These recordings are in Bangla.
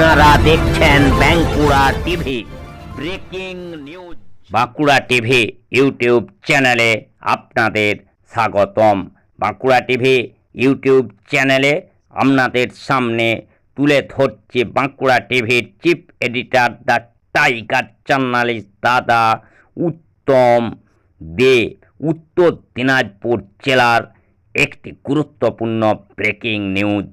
আপনারা দেখছেন Bankura TV, breaking news. Bankura TV YouTube চ্যানেলে আপনাদের স্বাগতম। বাঁকুড়া টিভি ইউটিউব চ্যানেলে আপনাদের সামনে তুলে ধরছে বাঁকুড়া টিভির chief editor the tiger journalist দাদা উত্তম দে। উত্তর দিনাজপুর জেলার একটি গুরুত্বপূর্ণ ব্রেকিং নিউজ।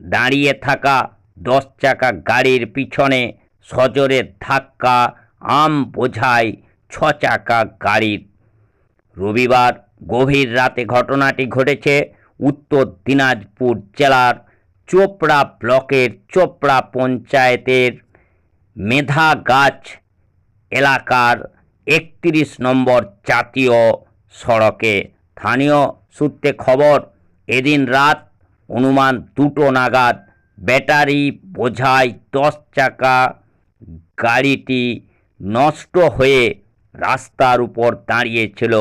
দাঁড়িয়ে থাকা দশ চাকা গাড়ির পিছনে সজোরে ধাক্কা, আম বোঝাই ছ চাকা গাড়ির। রবিবার গভীর রাতে ঘটনাটি ঘটেছে উত্তর দিনাজপুর জেলার চোপড়া ব্লকের চোপড়া পঞ্চায়েতের মেধাগাছ এলাকার একত্রিশ নম্বর জাতীয় সড়কে। স্থানীয় সূত্রে খবর, এদিন রাত অনুমান দুটো নাগাদ ব্যাটারি বোঝাই দশ চাকা, গাড়িটি নষ্ট হয়ে রাস্তার উপর দাঁড়িয়েছিল।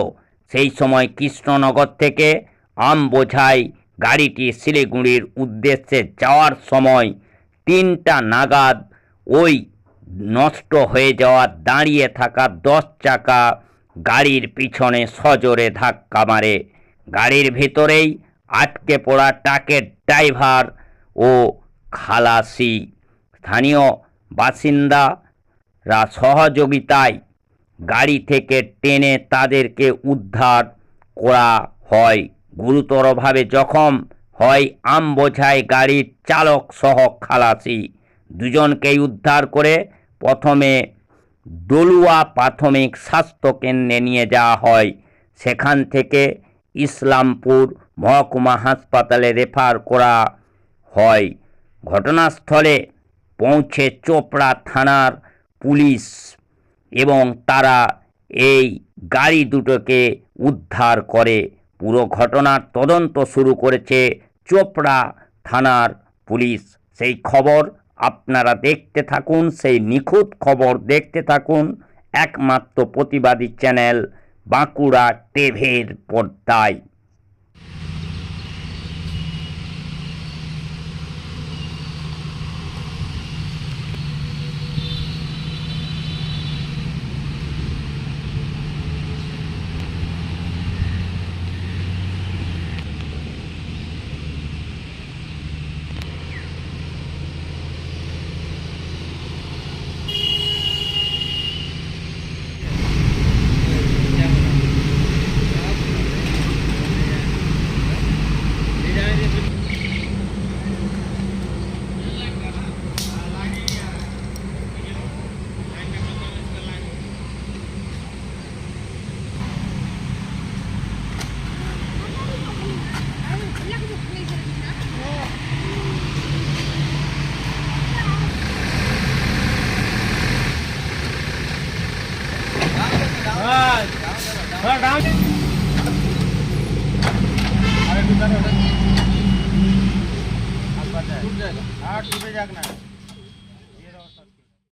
সেই সময় কৃষ্ণনগর থেকে আম বোঝাই গাড়িটি শিলিগুড়ির উদ্দেশ্যে যাওয়ার সময় তিনটা নাগাদ ওই নষ্ট হয়ে যাওয়া দাঁড়িয়ে থাকা দশ চাকা গাড়ির পিছনে সজোরে ধাক্কা মারে। গাড়ির ভিতরেই আটকে পড়া ট্রাকের ড্রাইভার ও খালাসি। স্থানীয় বাসিন্দারা সহযোগিতায় গাড়ি থেকে টেনে তাদেরকে উদ্ধার করা হয়। গুরুতরভাবে জখম হয় আম বোঝাই গাড়ির চালক সহ খালাসি। দুজনকেই উদ্ধার করে প্রথমে দলুয়া প্রাথমিক স্বাস্থ্য কেন্দ্রে নিয়ে যাওয়া হয়। সেখান থেকে ইসলামপুর মহকুমা হাসপাতালে রেফার করা হয়। ঘটনাস্থলে পৌঁছে চোপড়া থানার পুলিশ এবং তারা এই গাড়ি দুটোকে উদ্ধার করে। পুরো ঘটনার তদন্ত শুরু করেছে চোপড়া থানার পুলিশ। সেই খবর আপনারা দেখতে থাকুন, সেই নিখুঁত খবর দেখতে থাকুন। একমাত্র প্রতিবাদী চ্যানেল বাঁকুড়া টেভের পর্দায়। আর ডুবে যাক না।